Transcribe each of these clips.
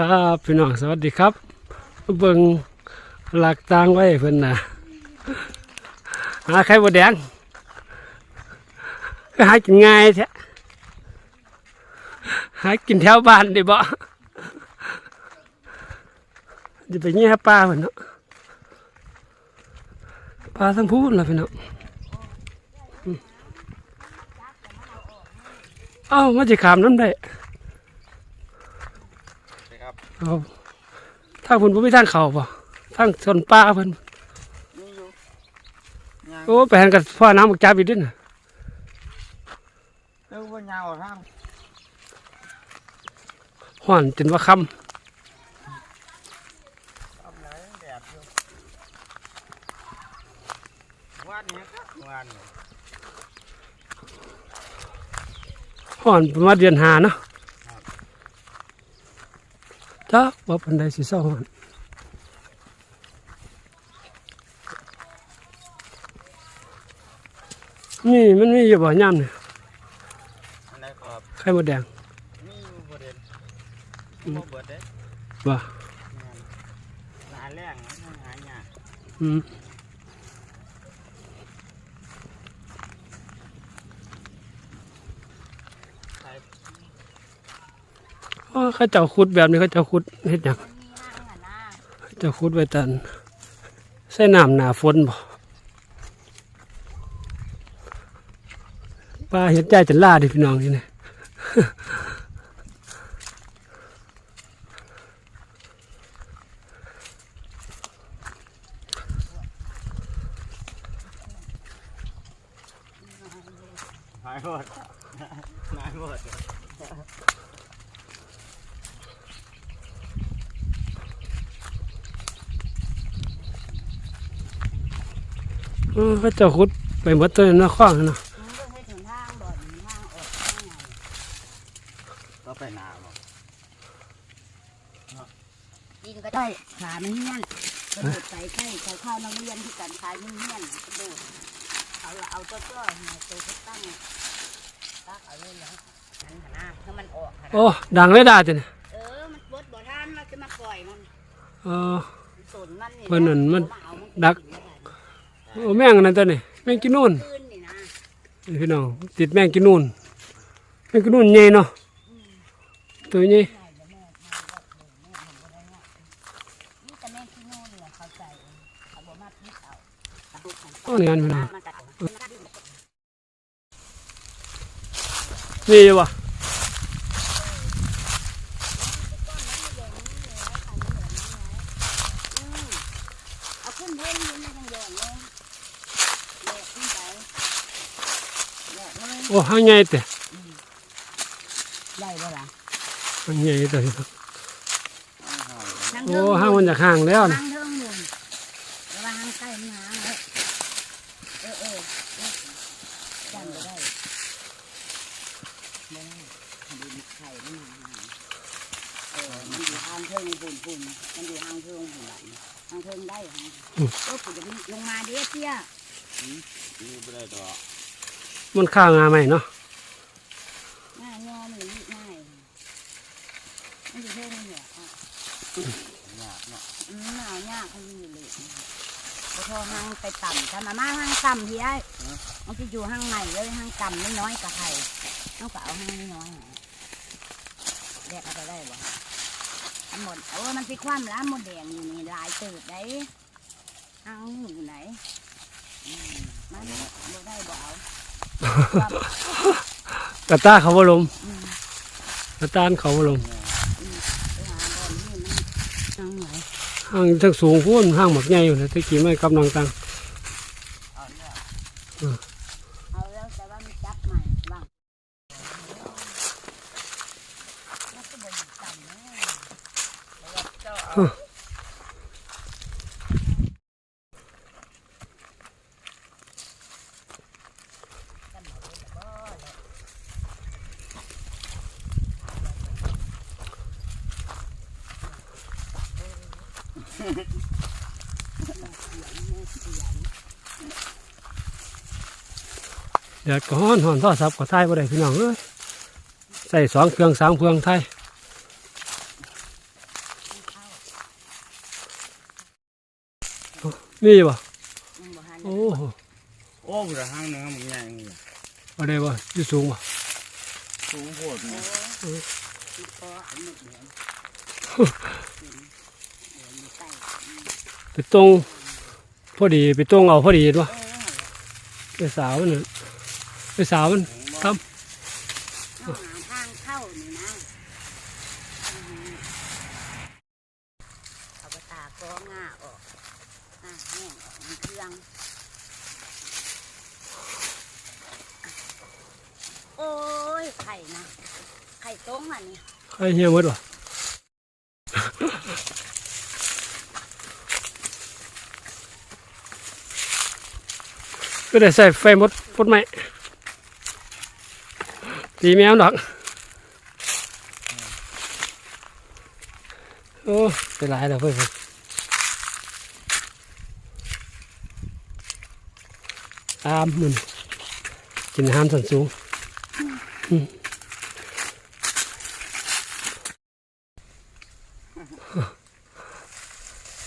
ครับพี่น้องสวัสดีครับ เบิ่งหลักตางไว้เพิ่นนะหาไข่บดแดงหากินง่ายแท้หากินแถวบ้านด้บ่จะไปแง่ปลาเพิ่นเนาะปลาทั้งพูนละพี่น้องเอ้ามันจะขามน้ำได้ เอาถ้าเพิ่นบ่มีทางเข้าบ่ทางชนป่าเพิ่นนี่อยู่ยางโอ้ไปหันกับพ่อน้ำบักจับอีกเด้วยน่ะเรื่องว่ายาวทางห่อนจนว่าค่ทำไรแดดอยู่วันนี้ครับวันนี้ำห่อนประมาณเดือนหาเนาะ จ้าว่าปันใดสิเศร้าห่อนนี่มันมีอยู่บ่ย่ำเนี่ยอันไหนครับไข่มดแดงมีอยู่ประเด็นบ่เบิดเด้บ่งานหนาแรงนะทางหายากอืม ใส่ โอ้ เขาเจ้าขุดแบบนี้เขาเจ้าขุดเฮ็ดหยังเขาเจ้าขุดไว้ตันใส่น้ำหนาฝนบ่ปลาเห็ดใจจะล่าดิพี่น้องนี่นะหายหมดหายหมด เออเขาเจ้าขุดไปหมดตัวนะข้องเนาะมันก็ให้ถึงทางบ่อนทางออกทางไหนก็ไปหนาบ่ดินก็ได้ขามันเหี้ยนกระโดดใส่ไข่ใส่ข้าวนักเรียนที่กันขายมันเหี้ยนกระโดดเอาละเอาตัวตัวหายตัวก็ตั้งตักเอาเลยแล้วนั่นหนะถ้ามันออกหั่นโอ้ ดังเลยด่าจ้ะเนี่ยเออมันบดบ่ทันมันจะมาปล่อยมันเออ สนมันนี่เพิ่นนั่นมันเอาาดัก โอ้แม่งอันนั่นตัวนี่แม่งกินนู่นคืนนี่นะนี่พี่น้องติดแม่งกินนู่นแม่งกินนู่นใหญ่เนาะตัวใหญ่นี่แต่แม่ที่นู่นแหละเข้าใจเขาบอกมาพิษเอาโอ้นี่อันพี่น้องมันกัดนี่อยู่วะ เอาขึ้นเพิ่มยืนในทางเดินเลยแหลกขึ้นไปแหลกเลย โอ้ห้างใหญ่แต่ใหญ่บ่ล่ะห้างใหญ่แต่พี่น้องทางโอ้ห้างมันจากห่างแล้วนะทางเทิงอยู่ระวังทางใกล้มันหางเลยเออเออเออจำไม่ได้บ่ได้ดูไข่มันหางเออมันอยู่ทางเทิงปุ่นปุ่นมันอยู่ทางเทิงปุ่นหลังทางเทิงได้ทางเออปุ่นจะลงมาเดี๋ยวเตี้ยนี่ไม่ได้ตัว มันข้างงาไหมเนาะง่างอมันอยู่ง่ายมันอยู่เทิงนี่แหละอะยากเนาะอืมหนาวยากเขาอยู่เลยพอทอห้างไปต่ำถ้ามามาห้างต่ำที่ไอ้มันจะอยู่ห้างใหม่เลยห้างต่ำไม่น้อยกับไข่ต้องก็เอาห้างน้อยๆแยกเอาไปได้บ่อันหมดเออมันสิคว่ำแล้วหมดแดงอยู่นี่หลายตืดได้ห้างอยู่ไหนอืมมันบ่ได้บ่เอาคว่ำ กระต้าเขาบ่ลมกระต้านเขาบ่ลมไปหาบอลนี่มันห้างทั้งสูงพูนห้างหมักใหญ่อยู่นะตะกี้ไม่กำลังตังเอ เดือดก้อนหอนทอดซับกับไทยบ่ได้พี่น้องเอ้ยใส่สองเครื่องสามเครื่องไทยนี่บ่โอ้โหโอ้กระหังเนื้อมันใหญ่เลยอะไรบ่ที่สูงบ่สูงโหดนะ ไปตรงพอดีไปตรงเอาพอดีเห็นบ่เออไปสาวมันน่ะไปสาวมันทำเอาหาทางเข้านี่นะเอาไปตากอง่าออกง่าแห้งออกมีเครื่องโอ้ยไข่นะไข่ต้มอะนี่ใครเฮียหมดบ่ก็ ได้ใส่ไฟมดพดไหมตีแมวดอกโอ้ไปหลายแล้วเพื่อนตามมันกินอาหารสันสูง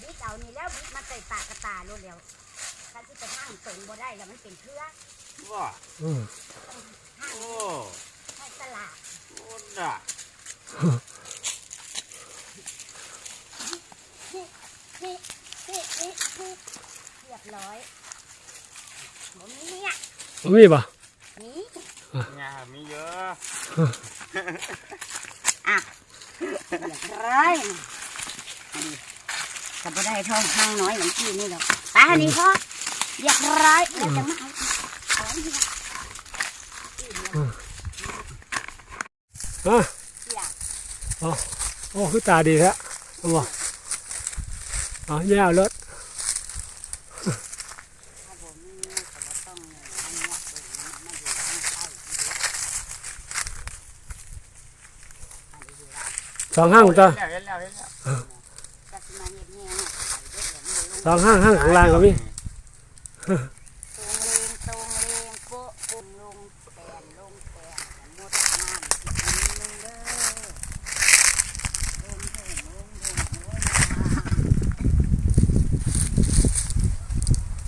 บิดเอานี่แล้วบิดมาใส่ปากกระตาโลดเดียว ถ้าที่จะห้างตรงบ่ได้แล้วมันเป็นเครือว้าอืมห้างโอ้ให้ตลาดโหดอะนี่นี่นี่นี่นี่เรียบร้อยผมมีเนี่ยบ่มีบ่นี่งามีเยอะอะเรียบร้อยอันนี้ก็บ่ได้ท้องข้างน้อยอย่างที่นี่หรอกตานี่พ่อ เรียบร้อยแล้วจะมาเอาเอาอันนี้นะอะที่หลังโอ้คือตาดีแท้เอาบ่เอาแย่เอารถถ้าผมมีเนี่ยก็บ่ต้องเนี่ยอันเนี้ยเดี๋ยวมันมาอยู่ข้างใต้ทีเดียวอันนี้ดีละสองห้างตัวเห็นแล้วเห็นแล้วเห็นแล้วก็สิมาเฮ็ดแนวเนี่ยใส่เด็ดแล้วมันบ่ลงสองห้างห้างข้างล่างก็มี ตรงเลงตรงเลงโป๊ะปุ่มลงแปนลงแปนหมดน้ำกินนึงเด้อลงเถิงลงเถิงลงมา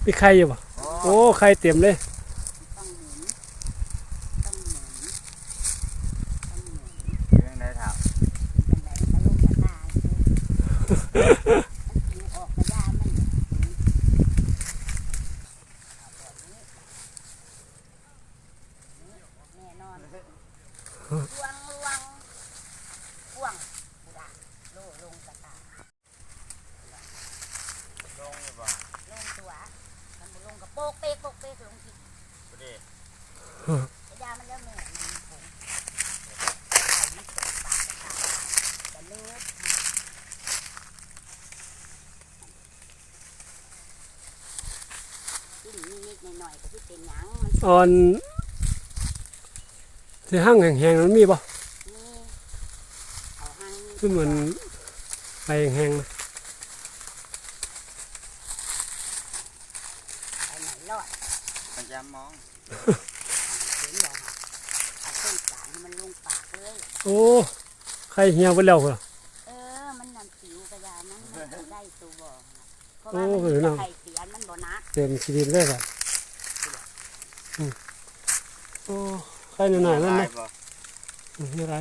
มีใครอยู่บ่โอ้ใครเต็มเลย ต้องหมุนต้องหมุนต้องหมุน เรื่องไหนถาม เป็นไรมันลงกระตายมันกินออกกระยามันเนี่ยเอาแบบนี้นี่แน่นอนล วงลวงลวงบุดาโลลงกระตาลงบ่ลงตัวมันบุลงกับโปกเปกโปกเปกลงที่พอดีกระยามันเริ่มแม่มันผงไข่มันตกปากกระตาจะเลือดกินนิดๆหน่อยๆก็ที่เป็นหยังมันอ่อน ที่ห้างแห้งๆมันมีบ่นี่เอาหางคือเหมือนไปแห้งๆนะไปไหนรอดมันจะมองเห็นบอกเอาเส้นสารให้มันลงปากเลยโอ้ใครเหี่ยวไปแล้วเหรอเออ มันนำสิวกระยามันมันจะได้ตัวบอกนะเพราะโอ้ว่ามันเห็นแล้วไข่เสียนมันบ่นักเต็มชีวิตเลยครับอืมโอ้ ใครหน่อยๆนั่นได้นะบ่อืมไม่ไร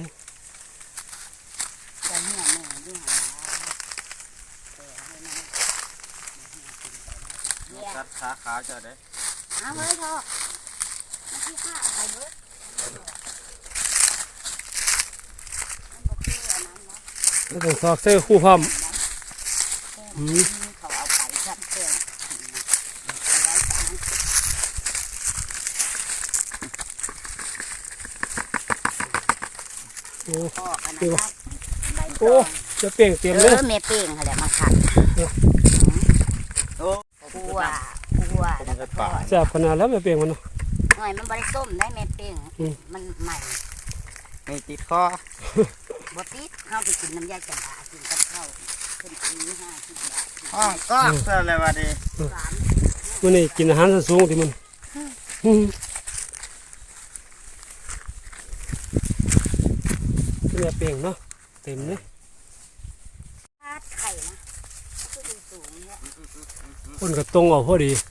จะเหี่ยแม่ด้วยหาเออให้มันเหี่ยตัดขาขาวเจะได้เอาเฮ้ยพ่อมาที่ข้าไปเบิดมันบ่คืออันนั้นเนาะแล้วต้องซอกเสื้อคู่พร้อมอืม เขาเอาไปซ้ำเติมเอาไว้สามสิบ โอ้ พ่อกันนะครับใบตโอ้องจะเปลี่ยงเต็มเอเลยอแม่เป้งเขาแหละมาขัดโอ้คั่วคั่วแล้วก็ทอดแซ่บขนาดแล้วไม่เปลี่ยงมันเนาะ หน่อยมันบริส้มได้แม่เป้งอืม มันใหม่ไม่ติดคอบ่ติดเข้าไปกินน้ำยาจันทากินกับข้าวเป็นปีห้าสิบบาทห้องก็เสื้ออะไรวะดีสาม มันนี่กินอาหารสันสูงที่มันอืมเนี่ยเปลี่ยงเนาะเต็มเลยพาดไข่นะคือดูสูงแฮคนก็ตรงออกพอดีเ